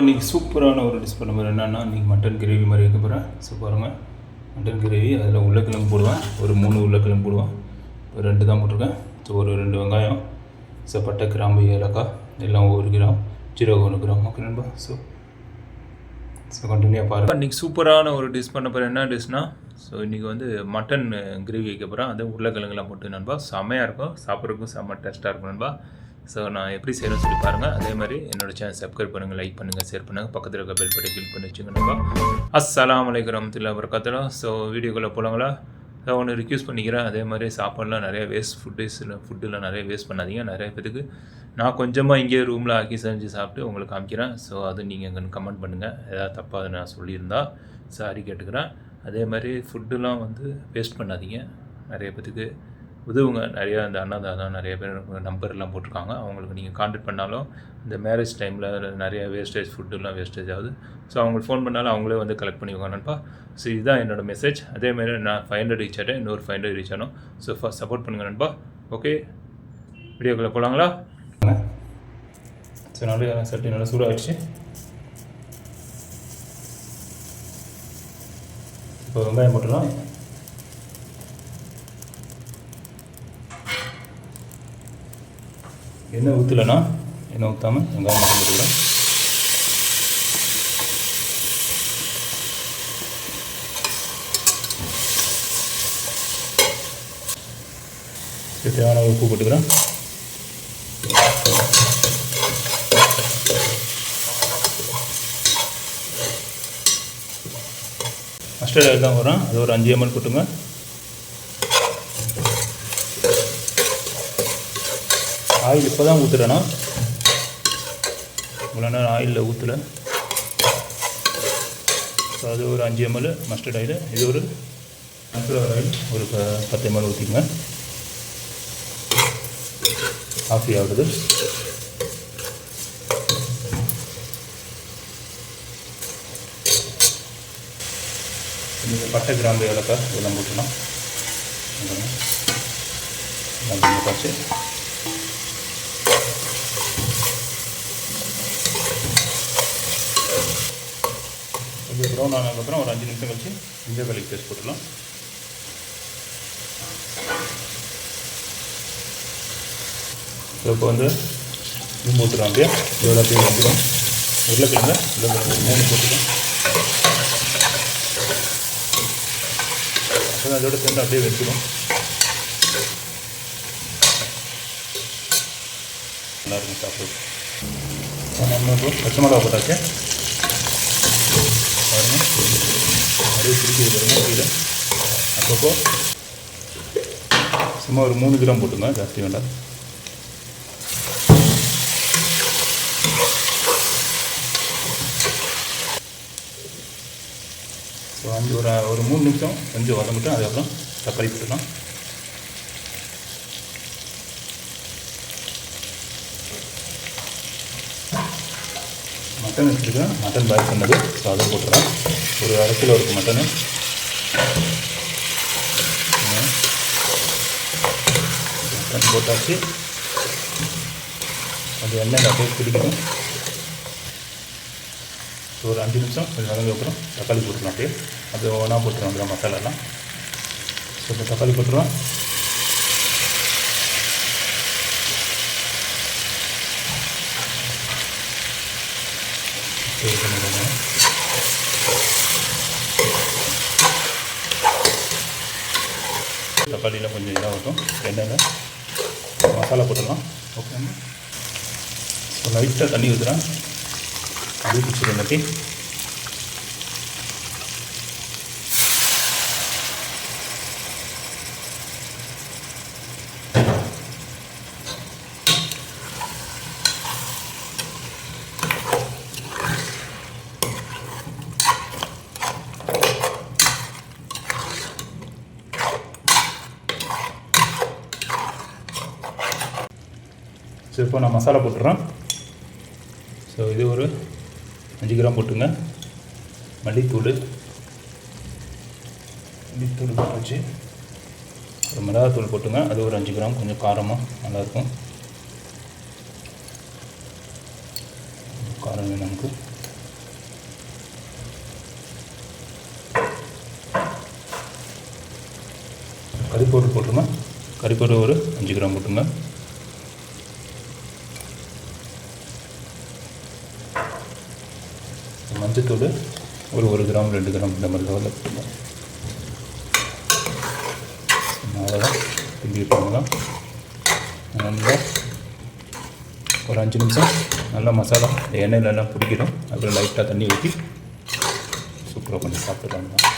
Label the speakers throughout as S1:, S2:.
S1: இன்றைக்கி சூப்பரான ஒரு டிஷ் பண்ண போகிறேன் என்னென்னா இன்றைக்கி மட்டன் கிரேவி மாதிரி வைக்க போகிறேன் ஸோ பாருங்கள் மட்டன் கிரேவி அதில் உருளைக்கிழங்கு போடுவேன். ஒரு மூணு உருளைக்கிழங்கு போடுவேன். ஒரு ரெண்டு தான் போட்டிருக்கேன். ஸோ ஒரு ரெண்டு வெங்காயம். ஸோ பட்டை கிராம்பு ஏலக்காய். எல்லாம் ஒரு கிராம். ஜீரகம் ஒன்று கிராம். ஓகே நண்பா. ஸோ ஸோ கண்டினியூவாக பாருங்கள் இன்றைக்கி சூப்பரான ஒரு டிஷ் பண்ண போகிறேன் என்ன டிஷ்னா ஸோ இன்றைக்கி வந்து மட்டன் கிரேவி வைக்க போகிறேன் அது உருளைக்கிழங்குலாம் போட்டு நண்பா. செம்மையாக இருக்கும். சாப்பிட்றதுக்கும் செம்ம டேஸ்ட்டாக இருக்கும் நண்பா. ஸோ நான் எப்படி செய்கிறேன்னு சொல்லி பாருங்கள் அதே மாதிரி என்னோட சேனல் சப்ஸ்கிரைப் பண்ணுங்கள் லைக் பண்ணுங்கள் ஷேர் பண்ணுங்கள் பக்கத்தில் இருக்க பெல் பட்டை கிளிக் பண்ணி வச்சுங்க அஸ்லாம் அஸ்ஸலாமு அலைக்கும் வரமத்துல்லா ஸோ வீடியோக்குள்ளே போகலாங்களா ஸோ ஒன்று ரிக்யூஸ் பண்ணிக்கிறேன். அதே மாதிரி சாப்பாடெலாம் நிறைய வேஸ்ட் ஃபுட்டேஸில் ஃபுட்டுலாம் நிறைய வேஸ்ட் பண்ணாதீங்க. நிறைய பேத்துக்கு நான் கொஞ்சமாக இங்கேயே ரூமில் ஆக்கி செஞ்சு சாப்பிட்டு உங்களுக்கு காமிக்கிறேன். ஸோ அது நீங்கள் கமெண்ட் பண்ணுங்கள் ஏதாவது தப்பாக நான் சொல்லியிருந்தா சாரி கேட்டுக்கிறேன். அதே மாதிரி ஃபுட்டுலாம் வந்து வேஸ்ட் பண்ணாதீங்க. நிறைய பேத்துக்கு உதவுங்க நிறையா இந்த அன்னதானம் நிறைய பேர் நம்பர்லாம் போட்டிருக்காங்க. அவங்களுக்கு நீங்கள் காண்டாக்ட் பண்ணாலும் இந்த மேரேஜ் டைமில் நிறைய வேஸ்டேஜ் ஃபுட்டுலாம் வேஸ்டேஜ் ஆகுது. ஸோ அவங்களுக்கு ஃபோன் பண்ணாலும் அவங்களே வந்து கலெக்ட் பண்ணிக்கோங்கப்பா ஸோ இதுதான் என்னோடய மெசேஜ் அதேமாதிரி நான் ஃபைவ் ஹண்ட்ரட் ரீச் ஆகிட்டேன் இன்னொரு ஃபைவ் ஹண்ட்ரட் ரீச் ஆனோம். ஸோ ஃபஸ்ட் சப்போர்ட் பண்ணுங்க நண்பா. ஓகே வீடியோக்குள்ளே போகலாங்களா ஸோ நல்லா சட்டி நல்லா சூடாகிடுச்சு இப்போ வெங்காயம் போட்டுடலாம். எண்ணெய் ஊற்றலைன்னா எண்ணெய் ஊற்றாமல் வெங்காயம் மட்டும் போட்டுக்கலாம் தேவையான உப்பு போட்டுக்கிறேன். மஸ்டர்ட் ஆயில் தான் வரும் அது ஒரு அஞ்சு எம்எல் போட்டுங்க. ஆயில் இப்போ தான் ஊற்றுறேன்னா இவ்வளோ நேரம் ஆயிலில் ஊற்றலை ஸோ அது ஒரு அஞ்சு எம்எல் மஸ்டர்ட் ஆயில். இது ஒரு சன்ஃப்ளவர் ஆயில். ஒரு ப பத்து எம்எல் ஊற்றிங்க காஃபி ஆகுது. இந்த பட்டை கிராம்பு ஏலக்காய் இதெல்லாம் போட்டுக்கலாம் பார்த்து இது ப்ரௌன் ஆனதுக்கப்புறம் ஒரு அஞ்சு நிமிஷம் கழிச்சு இஞ்சி வேலைக்கு பேஸ்ட் போட்டுடலாம். இப்போ வந்து இம்பு ஊற்றுறோம் அப்படியே. இதோட அப்படியே வந்துடும் உருளைக்கிழங்க உருளைக்கிழங்கு மூணு போட்டுக்கலாம். அப்போ அதோட சேர்ந்து அப்படியே வெந்துடும் நல்லாயிருக்கும் சாப்பிடும் நம்ம இப்போ பச்சை மிளகா போட்டாச்சு பாருங்கள் அப்படியே திருப்பி பாருங்கள் கீழே. அப்பப்போ. சும்மா ஒரு மூணு கிராம் போட்டுங்க ஜாஸ்தி வேண்டாம். ஸோ அஞ்சு ஒரு ஒரு மூணு நிமிஷம் கொஞ்சம் வதங்கிட்டோம் அதுக்கப்புறம் தக்காளி போட்டுக்கலாம். மட்டன் வச்சுருக்கேன். மட்டன் பாயில் பண்ணது. ஸோ அதை போட்டுறேன். ஒரு அரை கிலோ இருக்குது மட்டனு. மட்டன் போட்டாச்சு. அது எண்ணெய் அப்படியே பிடிக்கணும் ஸோ ஒரு அஞ்சு நிமிஷம். கொஞ்சம் வதங்க அப்புறம் தக்காளி போட்டுருவோம் அப்படியே. அது ஒன்றா போட்டுருவோம் அப்படியே மசாலாலாம். ஸோ இப்போ தக்காளி போட்டுருவோம் இது பண்ணிடுங்க தக்காளியில் கொஞ்சம் இதாகட்டும் எண்ணெயில் மசாலா போட்டுடலாம். ஓகேங்க ஸோ லைட்டாக தண்ணி ஊற்றுறேன் அப்படியே பிடிச்சிடும் ஸோ இப்போ நான் மசாலா போட்டுறேன் ஸோ இது ஒரு அஞ்சு கிராம் போட்டுங்க. மல்லித்தூள். மல்லித்தூள் போட்டாச்சு. ஒரு மிளகாத்தூள் போட்டுங்க. அது ஒரு அஞ்சு கிராம் கொஞ்சம் காரமாக நல்லாயிருக்கும். காரம் வேணும் நமக்கு. கறிப்பவுடர் போட்டுருங்க. கறிப்பவுடர் ஒரு அஞ்சு கிராம் போட்டுங்க மஞ்சத்தூள் ஒரு ஒரு கிராம் ரெண்டு கிராம் இந்த மாதிரி லெவலில் போட்டுக்கலாம் அவ்வளோதான் கிண்டி விட்டுருங்க நல்லா ஒரு அஞ்சு நிமிஷம் நல்லா மசாலா இந்த எல்லாம் பிடிக்கணும் அப்புறம் லைட்டாக தண்ணி ஊற்றி சூப்பராக கொஞ்சம் சாப்பிட்டுக்கலாம்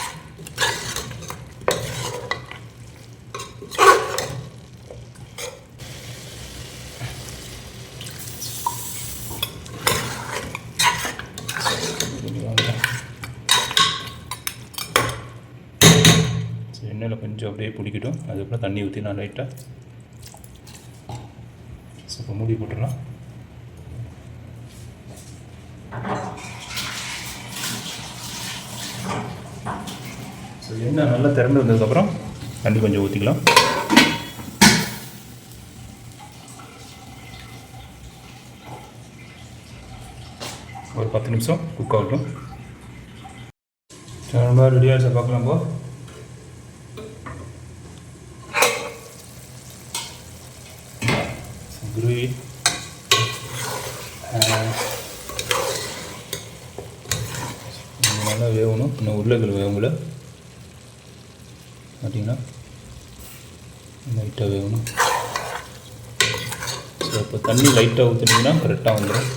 S1: சரி, எண்ணெயில் கொஞ்சம் அப்படியே பிடிக்கட்டும். அதுக்கப்புறம் தண்ணி ஊற்றி நான் லைட்டாக ஸோ இப்போ மூடி போட்டுடலாம். ஸோ எண்ணெய் நல்லா திறந்து வந்ததுக்கப்புறம் தண்ணி கொஞ்சம் ஊற்றிக்கலாம். ஒரு பத்து நிமிஷம் குக் ஆகட்டும். சரி, ரொம்ப ரெடியாக பார்க்கலாம் போ. Gravy. நல்லா வேகணும். இன்னும் உருளைகள் வேகல பார்த்தீங்கன்னா லைட்டாக வேகணும். ஸோ இப்போ தண்ணி லைட்டாக ஊற்றுனீங்கன்னா கரெக்டாக வந்துடும்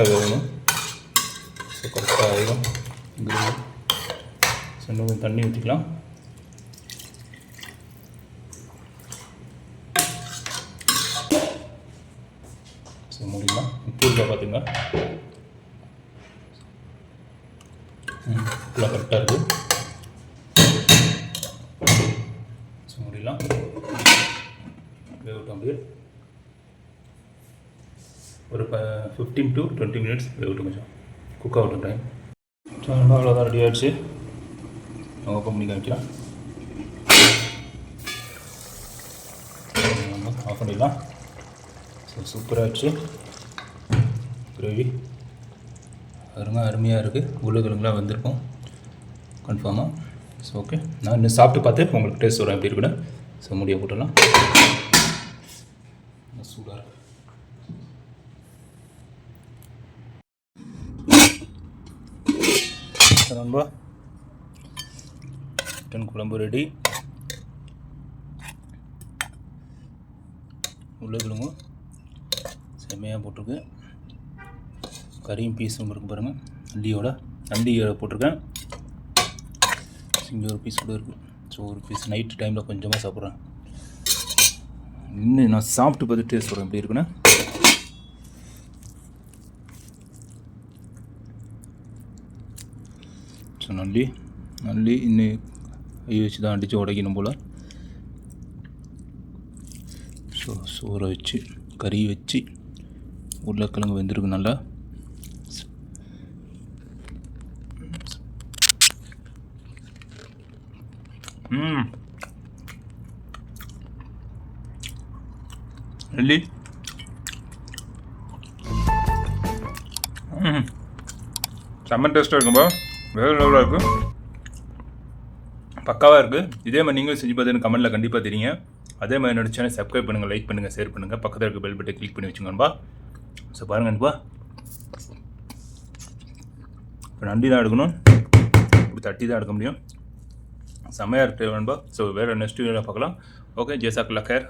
S1: வேகல கரெக்டாக வேகணும் ஸோ கரெக்டாக ஆகிடும் கிரேவி ஸோ இன்னும் கொஞ்சம் தண்ணி ஊற்றிக்கலாம் ஸோ முடியலாம் உப்பு இருக்கா பார்த்துங்க ம் கரெக்டாக இருக்குது ஸோ முடியலாம் வேகட்டும் அப்படியே ஒரு ப ஃபிஃப்டீன் டு டுவெண்ட்டி மினிட்ஸ் விட்டு கொஞ்சம். குக் ஆகட்டும் டைம் ஸோ நம்ம அவ்வளோதான் ரெடி ஆகிடுச்சு நான் ஓப்பன் பண்ணி காமிக்கலாம். ஆஃப் பண்ணிடலாம். ஸோ சூப்பராகிடுச்சு கிரேவி அருமை அருமையாக இருக்குது உருளைக்கிழங்குலாம் வந்திருக்கும். கன்ஃபார்மாக ஸோ ஓகே நான் இன்னும் சாப்பிட்டு பார்த்து உங்களுக்கு டேஸ்ட் வரேன் எப்படி இருக்குன்னு. ஸோ முடிய போட்டுடலாம். சூடாக இருக்குது நண்பா சிக்கன் குழம்பு ரெடி உருளைக்கிழங்கும் செம்மையாக போட்டிருக்கு. கறியும் பீஸும் இருக்குது பாருங்கள் நண்டியோட நண்டியோட போட்டிருக்கேன். இங்கே ஒரு பீஸ் கூட இருக்குது ஸோ ஒரு பீஸ் நைட்டு டைமில் கொஞ்சமாக சாப்பிட்றேன். இன்னும் நான் சாப்பிட்டு பார்த்து டேஸ்ட் சொல்கிறேன் எப்படி இருக்குன்னா. நல்லி நல்லி இன்னும் கை வச்சு தான் அடித்து உடைக்கணும் போல் ஸோ சோறை வச்சு கறி வச்சு உருளைக்கிழங்கு வெந்திருக்கு நல்லா நல்லி செம்மன் டேஸ்ட்டாக இருக்கும்பா வேறு லெவலாக இருக்குது பக்காவாக இருக்குது இதே மாதிரி நீங்களும் செஞ்சு பார்த்து கமெண்ட்டில் கண்டிப்பாக தெரியுங்க. அதே மாதிரி என்னோட சேனல் சப்ஸ்கிரைப் பண்ணுங்கள் லைக் பண்ணுங்கள் ஷேர் பண்ணுங்கள் பக்கத்தில் இருக்க பெல் பட்டை கிளிக் பண்ணி வச்சுக்கோன்பா ஸோ பாருங்கள் நண்பா. இப்போ நண்டி தான் எடுக்கணும். இப்படி தட்டி தான் எடுக்க முடியும். செம்மையாக இருக்கு நண்பா. ஸோ வேறு நெக்ஸ்ட் வீடியோவில் பார்க்கலாம். ஓகே ஜேசாக் லக்கர்.